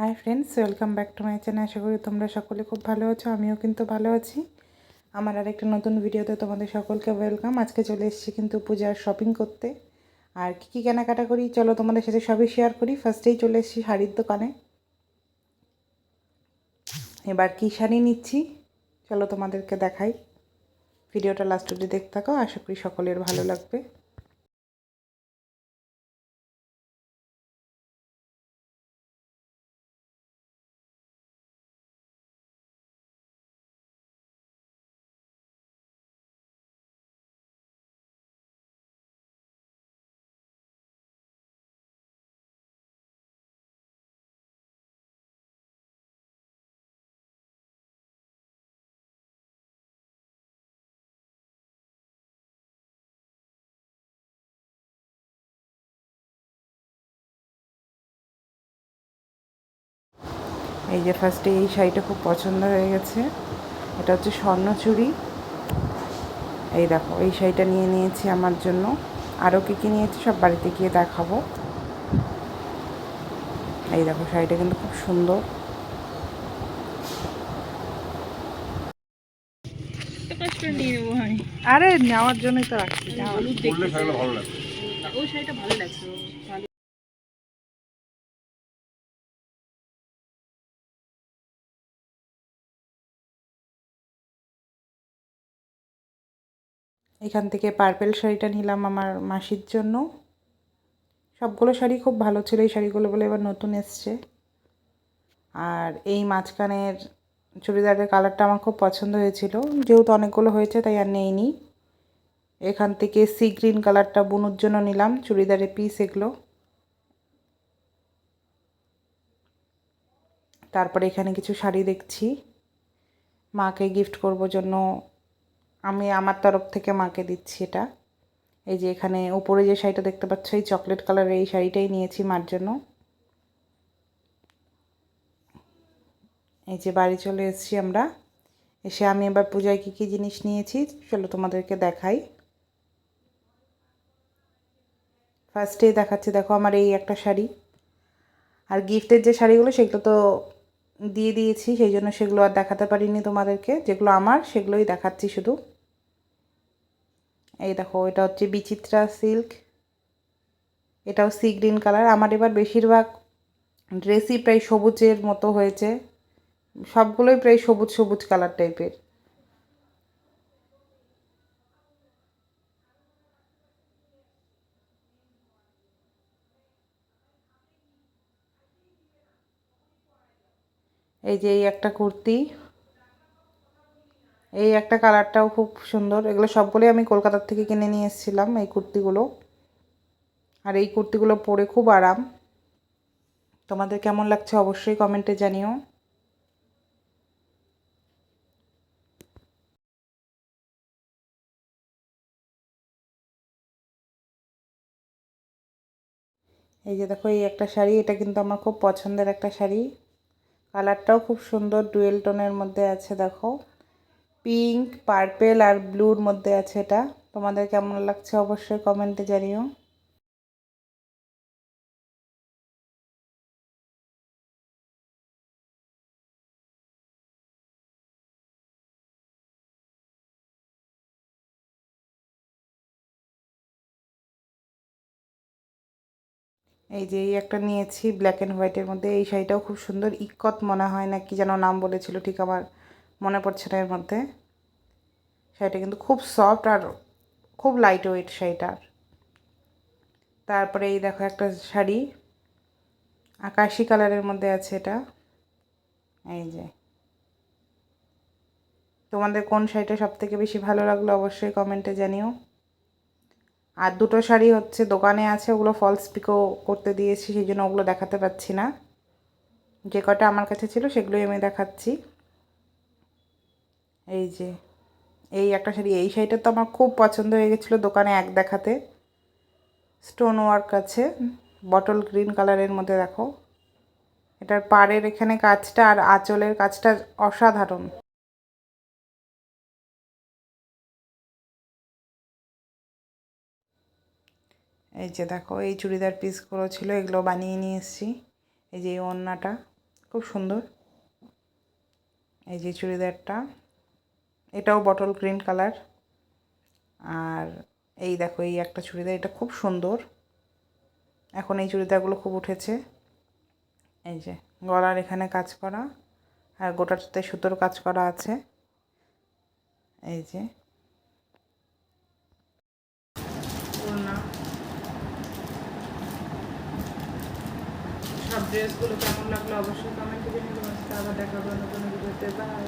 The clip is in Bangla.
Hi friends, welcome back to my channel. আশা করি তোমরা সকলে খুব ভালো আছো, আমিও কিন্তু ভালো আছি। আমার আর একটা নতুন ভিডিওতে তোমাদের সকলকে ওয়েলকাম। আজকে চলে এসেছি কিন্তু পূজার শপিং করতে। আর কী কী কেনাকাটা করি, চলো তোমাদের সাথে সবই শেয়ার করি। ফার্স্টেই চলে এসেছি শাড়ির দোকানে। এবার কী শাড়ি নিচ্ছি, চলো তোমাদেরকে দেখাই। ভিডিওটা লাস্ট অব্দি দেখতে থাকো, আশা করি সকলের ভালো লাগবে। এই যে ফার্স্টে এই শাড়িটা খুব পছন্দ হয়ে গেছে। এটা হচ্ছে স্বর্ণচুরি এই দেখো এই শাড়িটা নিয়ে নিয়েছি আমার জন্য। আরও কী কী নিয়েছি সব বাড়িতে গিয়ে দেখাবো। এই দেখো শাড়িটা কিন্তু খুব সুন্দর। আরে নেওয়ার জন্যই তো রাখছি। শাড়িটা ভালো লাগছে এখান থেকে পার্পেল শাড়িটা নিলাম আমার মাসির জন্য। সবগুলো শাড়ি খুব ভালো ছিল, এই শাড়িগুলো বলে এবার নতুন এসছে। আর এই মাঝখানের চুড়িদারের কালারটা আমার খুব পছন্দ হয়েছিল। যেহেতু অনেকগুলো হয়েছে, তাই আর নেইনি। এখান থেকে সি গ্রিন কালারটা বুনুর জন্য নিলাম, চুড়িদারের পিস এগুলো। তারপরে এখানে কিছু শাড়ি দেখছি। মাকে গিফট করব জন্য আমি আমার তরফ থেকে মাকে দিচ্ছি এটা। এই যে এখানে উপরে যে শাড়িটা দেখতে পাচ্ছ, এই চকলেট কালারের এই শাড়িটাই নিয়েছি মার জন্য। এই যে বাড়ি চলে এসেছি আমরা। এসে আমি এবার পূজায় কী কী জিনিস নিয়েছি চলো তোমাদেরকে দেখাই। ফার্স্টেই দেখাচ্ছি, দেখো আমার এই একটা শাড়ি। আর গিফটের যে শাড়িগুলো, সেগুলো তো দিয়ে দিয়েছি, সেই জন্য সেগুলো আর দেখাতে পারিনি তোমাদেরকে। যেগুলো আমার, সেগুলোই দেখাচ্ছি শুধু। এই দেখো, এটা হচ্ছে বিচিত্রা সিল্ক। এটাও সি গ্রিন কালার। আমার এবার বেশিরভাগ ড্রেসই প্রায় সবুজের মতো হয়েছে। সবগুলোই প্রায় সবুজ সবুজ কালার টাইপের এই যে এই একটা কুর্তি, এই একটা কালারটাও খুব সুন্দর। এগুলো সবগুলোই আমি কলকাতার থেকে কিনে নিয়ে এসেছিলাম এই কুর্তিগুলো। আর এই কুর্তিগুলো পরে খুব আরাম। তোমাদের কেমন লাগছে অবশ্যই কমেন্টে জানিও। এই যে দেখো, এই একটা শাড়ি, এটা কিন্তু আমার খুব পছন্দের একটা শাড়ি। কালারটাও খুব সুন্দর ডুয়েল টোনের মধ্যে আছে, দেখো। পিঙ্ক, পার্পেল আর ব্লুর মধ্যে আছে এটা। তোমাদের কেমন লাগছে অবশ্যই কমেন্টে জানিও। এই যে এই একটা নিয়েছি ব্ল্যাক অ্যান্ড হোয়াইটের মধ্যে। এই শাড়িটাও খুব সুন্দর। ইকত মনে হয় না কি যেন নাম বলেছিল, ঠিক আমার মনে পড়ছে না এর মধ্যে। শাড়িটা কিন্তু খুব সফট আর খুব লাইট ওয়েট শাড়িটার। তারপরে এই দেখো একটা শাড়ি, আকাশি কালারের মধ্যে আছে এটা। এই যে। তোমাদের কোন শাড়িটা সব থেকে বেশি ভালো লাগল অবশ্যই কমেন্টে জানিও। আর দুটো শাড়ি হচ্ছে দোকানে আছে, ওগুলো ফলস পিকো করতে দিয়েছি, সেই জন্য ওগুলো দেখাতে পাচ্ছি না। যে কটা আমার কাছে ছিল সেগুলোই আমি দেখাচ্ছি। এই যে, এই একটা শাড়ি, এই শাড়িটা তো আমার খুব পছন্দ হয়ে গেছিল দোকানে এক দেখাতে। স্টোন ওয়ার্ক আছে বটল গ্রিন কালারের মধ্যে দেখো। এটার পাড়ের এখানে কাজটা আর আঁচলের কাজটা অসাধারণ। এই যে দেখো, এই চুড়িদার পিসগুলো ছিল, এগুলো বানিয়ে নিয়ে এসেছি। এই যে এই ওড়নাটা, খুব সুন্দর। এই যে চুড়িদারটা, এটাও বটল গ্রিন কালার। আর এই দেখো, এই একটা চুড়িদার, এটা খুব সুন্দর। এখন এই চুড়িদারগুলো খুব উঠেছে। এই যে গলার এখানে কাজ করা, আর গোটাটাতে সুতোর কাজ করা আছে। এই যে। সব ড্রেসগুলো কেমন লাগল অবশ্যই কমেন্ট করে নিয়ে তোমার সাথে আবার দেখা হবে অন্য ভিডিওতে। বাই